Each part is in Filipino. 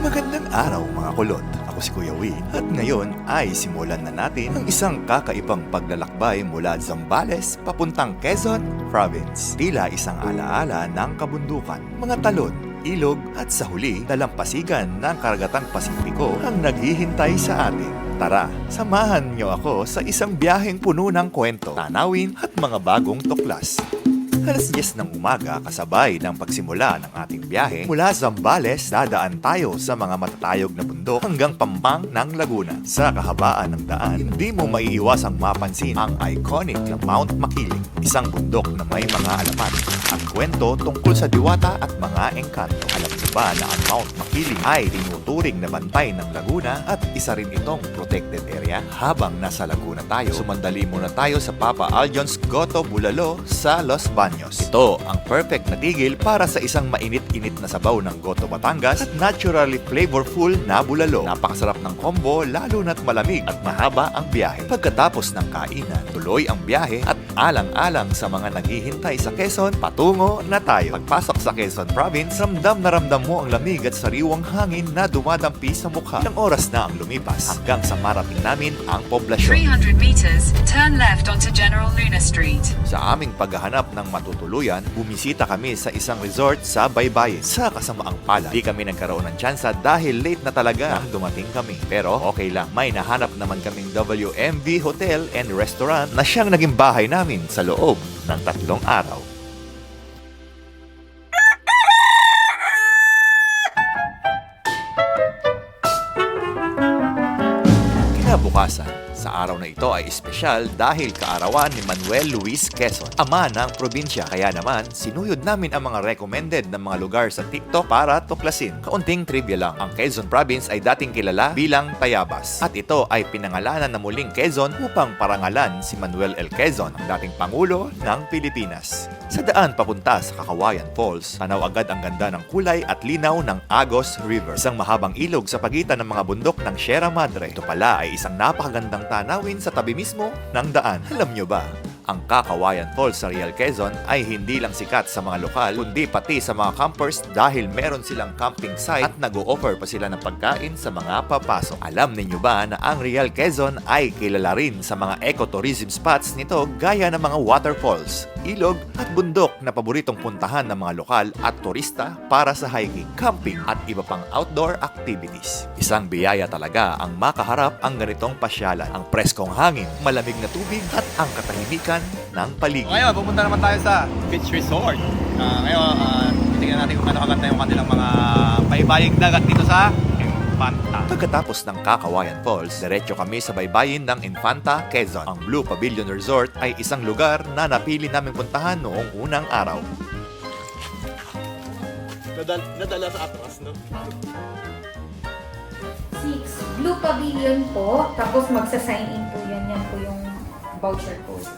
Magandang araw mga kulot. Ako si Kuya Wee at ngayon ay simulan na natin ang isang kakaibang paglalakbay mula Zambales papuntang Quezon Province. Tila isang alaala ng kabundukan, mga talon, ilog at sa huli dalampasigan ng karagatang Pasipiko ang naghihintay sa atin. Tara, samahan niyo ako sa isang biyaheng puno ng kwento, tanawin at mga bagong tuklas. Alas 10 ng umaga kasabay ng pagsimula ng ating biyahe mula Zambales dadaan tayo sa mga matatayog na bundok hanggang Pampang ng Laguna. Sa kahabaan ng daan, hindi mo maiiwasang mapansin ang iconic na Mount Makiling, isang bundok na may mga alamat at kwento tungkol sa diwata at mga engkanto. Alam ba na ang Mount Makiling ay tinuturing na bantay ng Laguna at isa rin itong protected area? Habang nasa Laguna tayo, sumandali muna tayo sa Papa Aljon's Goto Bulalo sa Los Baños. Ito ang perfect na tigil para sa isang mainit-init na sabaw ng Goto Batangas at naturally flavorful na bulalo. Napakasarap ng combo lalo na't malamig at mahaba ang biyahe. Pagkatapos ng kainan, tuloy ang biyahe at alang-alang sa mga naghihintay sa Quezon, patungo na tayo. Pagpasok sa Quezon Province, ramdam na ramdam mo ang lamig at sariwang hangin na dumadampi sa mukha. Ilang oras na ang lumipas hanggang sa marating namin ang poblasyon. 300 meters, turn left onto General Luna Street. Sa aming paghahanap ng matutuluyan, bumisita kami sa isang resort sa Baybayin. Sa kasamaang pala, di kami nagkaroon ng tsansa dahil late na talaga nang dumating kami. Pero okay lang, may nahanap naman kaming WMV Hotel and Restaurant na siyang naging bahay namin sa loob ng tatlong araw. Araw na ito ay espesyal dahil kaarawan ni Manuel Luis Quezon, ama ng probinsya. Kaya naman, sinuyod namin ang mga recommended na mga lugar sa TikTok para tuklasin. Kaunting trivia lang, ang Quezon Province ay dating kilala bilang Tayabas. At ito ay pinangalanan na muling Quezon upang parangalan si Manuel L. Quezon, ang dating Pangulo ng Pilipinas. Sa daan papunta sa Kakawayan Falls, tanaw agad ang ganda ng kulay at linaw ng Agos River. Isang mahabang ilog sa pagitan ng mga bundok ng Sierra Madre. Ito pala ay isang napakagandang tanawin sa tabi mismo ng daan. Alam nyo ba? Ang Kakawayan Falls sa Real Quezon ay hindi lang sikat sa mga lokal, kundi pati sa mga campers dahil meron silang camping site at nag-o-offer pa sila ng pagkain sa mga papasok. Alam ninyo ba na ang Real Quezon ay kilala rin sa mga ecotourism spots nito gaya ng mga waterfalls, ilog at bundok na paboritong puntahan ng mga lokal at turista para sa hiking, camping at iba pang outdoor activities. Isang biyaya talaga ang makaharap ang ganitong pasyalan. Ang preskong hangin, malamig na tubig at ang katahimikan ng paligid. Ngayon, pupunta naman tayo sa beach resort. Ah, ngayon, uh, tingnan natin kung ano kaganda yung kanilang mga baybaying dagat dito sa Infanta. Pagkatapos ng Kakawayan Falls, diretso kami sa baybayin ng Infanta, Quezon. Ang Blue Pavilion Resort ay isang lugar na napili naming puntahan noong unang araw. Nadal nadala sa atras, no? 6. Blue Pavilion po. Tapos magsa-sign in po yan. Yan po yung voucher code.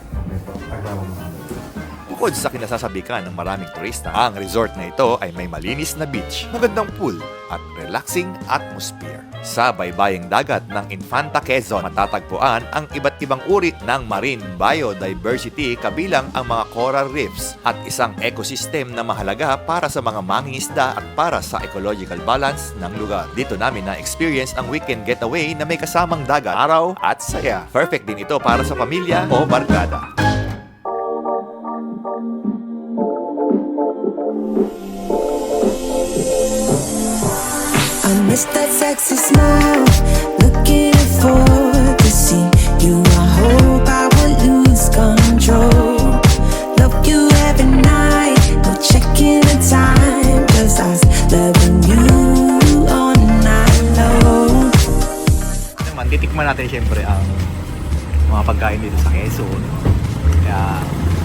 Bukod sa kinasasabikan ng maraming turista, ang resort na ito ay may malinis na beach, magandang pool, at relaxing atmosphere. Sa baybaying dagat ng Infanta Quezon, matatagpuan ang iba't ibang uri ng marine biodiversity kabilang ang mga coral reefs at isang ecosystem na mahalaga para sa mga mangingisda at para sa ecological balance ng lugar. Dito namin na-experience ang weekend getaway na may kasamang dagat, araw at saya. Perfect din ito para sa pamilya o barkada. Miss that sexy smile, looking for to see you. I hope I will lose control. Love you every night, no checking the time, cause I loving you all night long. Naman, titikman natin syempre ang mga pagkain dito sa Quezon. Kaya,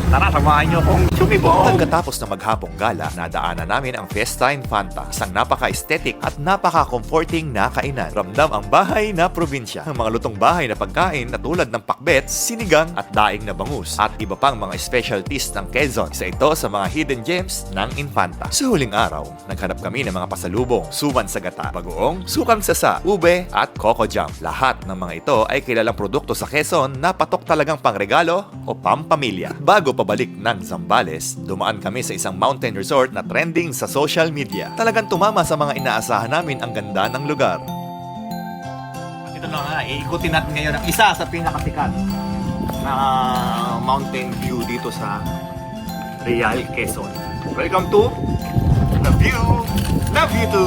tara, samahan nyo kong sumibong. Pagkatapos ng maghapong gala, nadaanan namin ang Fiesta Infanta, isang napaka-aesthetic at napaka-comforting na kainan. Ramdam ang bahay na probinsya. Ang mga lutong bahay na pagkain na tulad ng pakbet, sinigang at daing na bangus at iba pang mga specialties ng Quezon. Isa ito sa mga hidden gems ng Infanta. Sa huling araw, naghanap kami ng mga pasalubong, suman sa gata, bagoong, sukang sasa, ube at coco jam. Lahat ng mga ito ay kilalang produkto sa Quezon na patok talagang pangregalo o pampamilya. Bago pabalik ng Zambales, dumaan kami sa isang mountain resort na trending sa social media. Talagang tumama sa mga inaasahan namin ang ganda ng lugar. Ito na nga, iikutin natin ngayon ang isa sa pinakasikat na mountain view dito sa Real Quezon. Welcome to The View, View 2!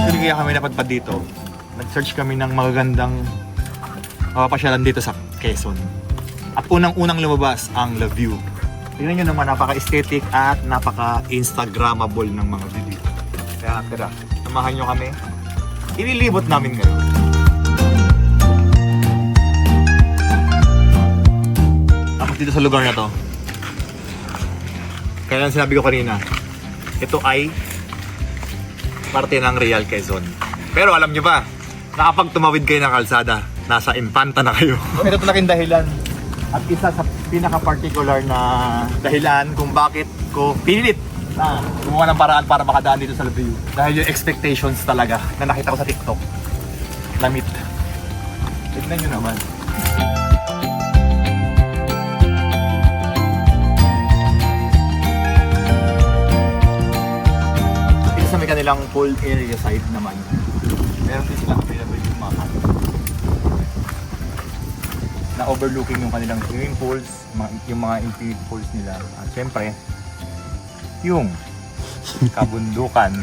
Actually, kaya kami napadpad dito. Nag-search kami ng magagandang mapapasyalan dito sa Quezon. At unang-unang lumabas ang La View. Tingnan nyo naman, napaka-aesthetic at napaka-instagrammable ng mga video. Kaya tira, samahan nyo kami. Ililibot namin ngayon. Tapos dito sa lugar na to, kaya lang sinabi ko kanina, ito ay parte ng Real Quezon. Pero alam nyo ba, na tumawid kayo ng kalsada, nasa Infanta na kayo. ito talagang dahilan at isa sa pinaka-particular na dahilan kung bakit ko pinilit na gumawa ng paraan para makadaan dito sa Laview. Dahil yung expectations talaga na nakita ko sa TikTok. Lamit. Tignan nyo naman. Dito sa may kanilang pool area side naman. Meron din sila available yung mga hut. na overlooking yung kanilang swimming pools, yung mga infinite pools nila. At syempre, yung kabundukan.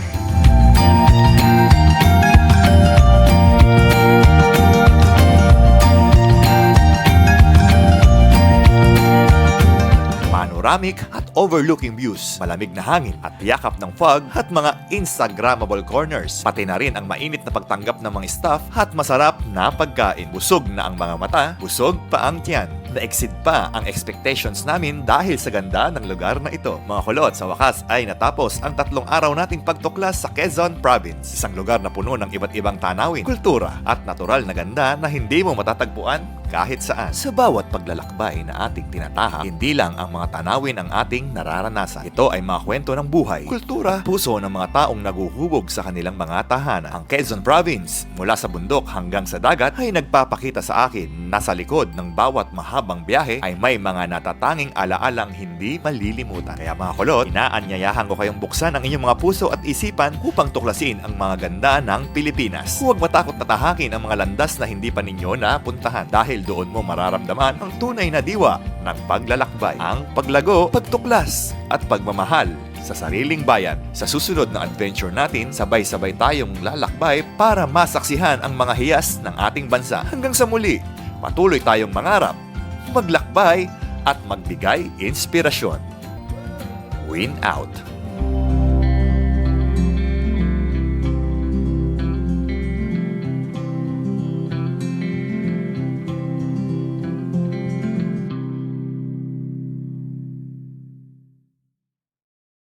Panoramic at overlooking views, malamig na hangin at yakap ng fog at mga Instagrammable corners. Pati na rin ang mainit na pagtanggap ng mga staff at masarap na pagkain. Busog na ang mga mata, busog pa ang tiyan. Na-exceed pa ang expectations namin dahil sa ganda ng lugar na ito. Mga kulot, sa wakas ay natapos ang tatlong araw nating pagtuklas sa Quezon Province. Isang lugar na puno ng iba't ibang tanawin, kultura at natural na ganda na hindi mo matatagpuan kahit saan. Sa bawat paglalakbay na ating tinataha, hindi lang ang mga tanawin ang ating nararanasan. Ito ay mga kwento ng buhay, kultura, puso ng mga taong naguhubog sa kanilang mga tahanan. Ang Quezon Province, mula sa bundok hanggang sa dagat, ay nagpapakita sa akin na sa likod ng bawat mahabang biyahe ay may mga natatanging alaalang hindi malilimutan. Kaya mga kulot, inaanyayahan ko kayong buksan ang inyong mga puso at isipan upang tuklasin ang mga ganda ng Pilipinas. Huwag matakot na tahakin ang mga landas na hindi pa ninyo napuntahan dahil doon mo mararamdaman ang tunay na diwa ng paglalakbay, ang paglago, pagtuklas at pagmamahal sa sariling bayan. Sa susunod na adventure natin, sabay-sabay tayong lalakbay para masaksihan ang mga hiyas ng ating bansa. Hanggang sa muli, patuloy tayong mangarap, maglakbay at magbigay inspirasyon. Win out!